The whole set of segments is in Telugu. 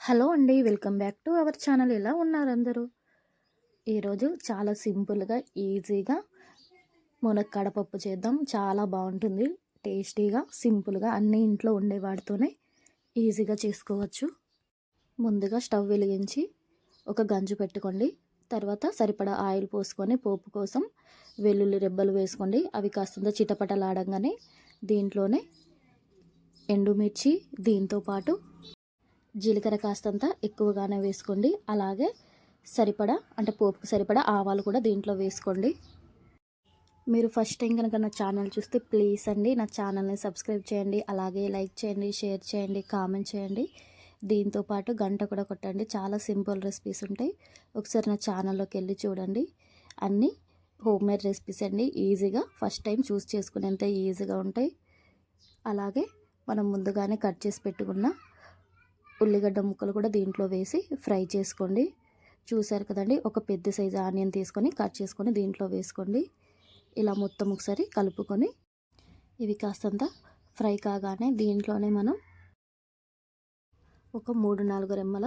హలో అండి welcome back to our channel. ఎలా ఉన్నారు అందరూ? ఈరోజు చాలా సింపుల్గా ఈజీగా మునక్కాడ పప్పు చేద్దాం. చాలా బాగుంటుంది టేస్టీగా సింపుల్గా అన్ని ఇంట్లో ఉండే వాటితోనే ఈజీగా చేసుకోవచ్చు. ముందుగా స్టవ్ వెలిగించి ఒక గంజు పెట్టుకోండి. తర్వాత సరిపడా ఆయిల్ పోసుకొని పోపు కోసం వెల్లుల్లి రెబ్బలు వేసుకోండి. అవి కాస్తంత చిటపటలాడంగానే దీంట్లోనే ఎండుమిర్చి దీంతో పాటు జీలకర్ర కాస్తంత ఎక్కువగానే వేసుకోండి. అలాగే సరిపడా అంటే పోపుకు సరిపడా ఆవాలు కూడా దీంట్లో వేసుకోండి. మీరు ఫస్ట్ టైం కనుక నా ఛానల్ చూస్తే ప్లీజ్ అండి నా ఛానల్ని సబ్స్క్రైబ్ చేయండి అలాగే లైక్ చేయండి షేర్ చేయండి కామెంట్ చేయండి. దీంతో పాటు గంట కూడా కొట్టండి. చాలా సింపుల్ రెసిపీస్ ఉంటాయి. ఒకసారి నా ఛానల్లోకి వెళ్ళి చూడండి. అన్నీ హోమ్ మేడ్ రెసిపీస్ అండి. ఈజీగా ఫస్ట్ టైం చూస్ చేసుకునేంత ఈజీగా ఉంటాయి. అలాగే మనం ముందుగానే కట్ చేసి పెట్టుకున్న ఉల్లిగడ్డ ముక్కలు కూడా దీంట్లో వేసి ఫ్రై చేసుకోండి. చూసారు కదండి? ఒక పెద్ద సైజు ఆనియన్ తీసుకొని కట్ చేసుకొని దీంట్లో వేసుకోండి. ఇలా మొత్తం ఒకసారి కలుపుకొని ఇవి కాస్తంత ఫ్రై కాగానే దీంట్లోనే మనం ఒక మూడు నాలుగు రెమ్మల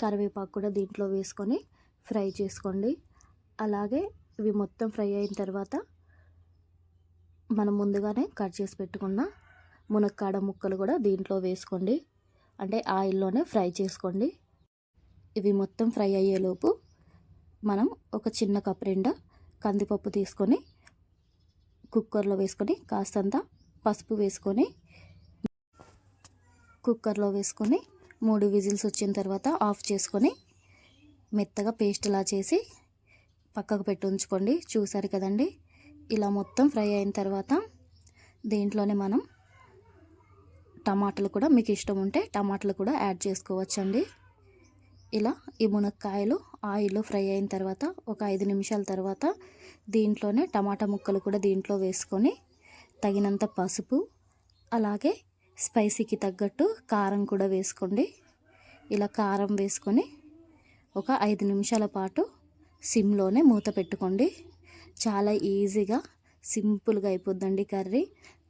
కరివేపాకు కూడా దీంట్లో వేసుకొని ఫ్రై చేసుకోండి. అలాగే ఇవి మొత్తం ఫ్రై అయిన తర్వాత మనం ముందుగానే కట్ చేసి పెట్టుకున్న మునక్కాడ ముక్కలు కూడా దీంట్లో వేసుకోండి. అంటే ఆయిల్లోనే ఫ్రై చేసుకోండి. ఇవి మొత్తం ఫ్రై అయ్యేలోపు మనం ఒక చిన్న కప్పు నిండా కందిపప్పు తీసుకొని కుక్కర్లో వేసుకొని కాస్తంత పసుపు వేసుకొని కుక్కర్లో వేసుకొని మూడు విజిల్స్ వచ్చిన తర్వాత ఆఫ్ చేసుకొని మెత్తగా పేస్ట్లా చేసి పక్కకు పెట్టి ఉంచుకోండి. చూసారు కదండి? ఇలా మొత్తం ఫ్రై అయిన తర్వాత దీంట్లోనే మనం టమాటాలు కూడా మీకు ఇష్టం ఉంటే టమాటాలు కూడా యాడ్ చేసుకోవచ్చండి. ఇలా ఈ మునక్కాయలు ఆయిల్లో ఫ్రై అయిన తర్వాత ఒక ఐదు నిమిషాల తర్వాత దీంట్లోనే టమాటా ముక్కలు కూడా దీంట్లో వేసుకొని తగినంత పసుపు అలాగే స్పైసీకి తగ్గట్టు కారం కూడా వేసుకోండి. ఇలా కారం వేసుకొని ఒక ఐదు నిమిషాల పాటు సిమ్లోనే మూత పెట్టుకోండి. చాలా ఈజీగా సింపుల్గా అయిపోద్దండి కర్రీ.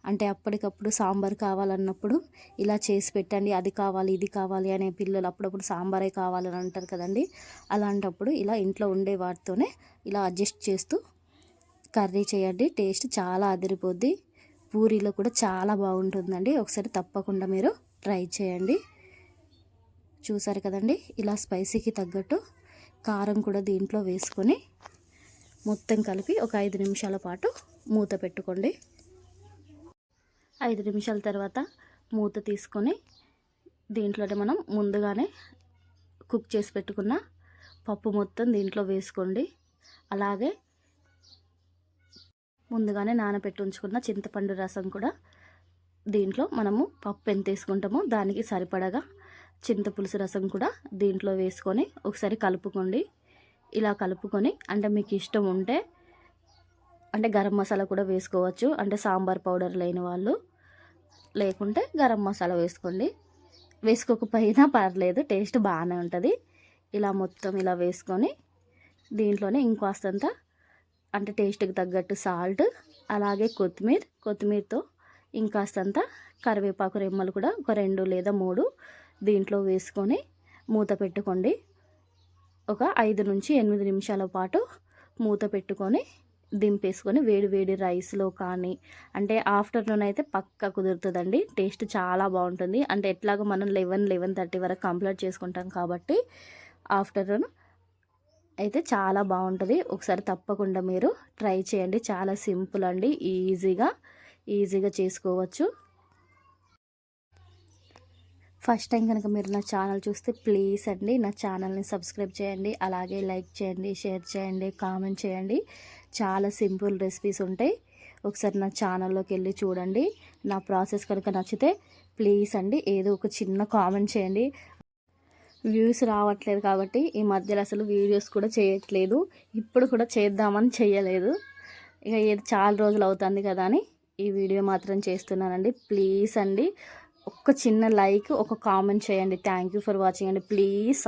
అంటే అప్పటికప్పుడు సాంబార్ కావాలన్నప్పుడు ఇలా చేసి పెట్టండి అది కావాలి ఇది కావాలి అనే పిల్లలు అప్పుడప్పుడు సాంబారే కావాలని అంటారు కదండి. అలాంటప్పుడు ఇలా ఇంట్లో ఉండే వాటితోనే ఇలా అడ్జస్ట్ చేస్తూ కర్రీ చేయండి. టేస్ట్ చాలా అదిరిపోద్ది. పూరీలో కూడా చాలా బాగుంటుందండి. ఒకసారి తప్పకుండా మీరు ట్రై చేయండి. చూసారు కదండి? ఇలా స్పైసీకి తగ్గట్టు కారం కూడా దీంట్లో వేసుకొని మొత్తం కలిపి ఒక ఐదు నిమిషాల పాటు మూత పెట్టుకోండి. ఐదు నిమిషాల తర్వాత మూత తీసుకొని దీంట్లోనే మనం ముందుగానే కుక్ చేసి పెట్టుకున్న పప్పు మొత్తం దీంట్లో వేసుకోండి. అలాగే ముందుగానే నానబెట్టి ఉంచుకున్న చింతపండు రసం కూడా దీంట్లో మనము పప్పు ఎంత వేసుకుంటామో దానికి సరిపడగా చింతపులుసు రసం కూడా దీంట్లో వేసుకొని ఒకసారి కలుపుకోండి. ఇలా కలుపుకొని అంటే మీకు ఇష్టం ఉంటే అంటే గరం మసాలా కూడా వేసుకోవచ్చు. అంటే సాంబార్ పౌడర్ లేని వాళ్ళు లేకుంటే గరం మసాలా వేసుకోండి. వేసుకోకపోయినా పర్లేదు టేస్ట్ బాగానే ఉంటుంది. ఇలా మొత్తం ఇలా వేసుకొని దీంట్లోనే ఇంకాస్తంత అంటే టేస్ట్కి తగ్గట్టు సాల్ట్ అలాగే కొత్తిమీర కొత్తిమీరతో ఇంకాస్తంత కరివేపాకు రెమ్మలు కూడా ఒక రెండు లేదా మూడు దీంట్లో వేసుకొని మూత పెట్టుకోండి. ఒక ఐదు నుంచి ఎనిమిది నిమిషాల పాటు మూత పెట్టుకొని దింపేసుకొని వేడి వేడి రైస్లో కానీ అంటే ఆఫ్టర్నూన్ అయితే పక్క కుదురుతుందండి. టేస్ట్ చాలా బాగుంటుంది. అంటే ఎట్లాగో మనం లెవెన్ లెవెన్ థర్టీ వరకు కంప్లీట్ చేసుకుంటాం కాబట్టి ఆఫ్టర్నూన్ అయితే చాలా బాగుంటుంది. ఒకసారి తప్పకుండా మీరు ట్రై చేయండి. చాలా సింపుల్ అండి. ఈజీగా ఈజీగా చేసుకోవచ్చు. ఫస్ట్ టైం కనుక మీరు నా ఛానల్ చూస్తే ప్లీజ్ అండి నా ఛానల్ని సబ్స్క్రైబ్ చేయండి అలాగే లైక్ చేయండి షేర్ చేయండి కామెంట్ చేయండి. చాలా సింపుల్ రెసిపీస్ ఉంటాయి. ఒకసారి నా ఛానల్లోకి వెళ్ళి చూడండి. నా ప్రాసెస్ కనుక నచ్చితే ప్లీజ్ అండి ఏదో ఒక చిన్న కామెంట్ చేయండి. వ్యూస్ రావట్లేదు కాబట్టి ఈ మధ్యలో అసలు వీడియోస్ కూడా చేయట్లేదు. ఇప్పుడు కూడా చేద్దామని చేయలేదు. ఇక ఏది చాలా రోజులు అవుతుంది కదా అని ఈ వీడియో మాత్రం చేస్తున్నానండి. ప్లీజ్ అండి ఒక్క చిన్న లైక్ ఒక కామెంట్ చేయండి. థ్యాంక్ యూ ఫర్ వాచింగ్ అండి. ప్లీజ్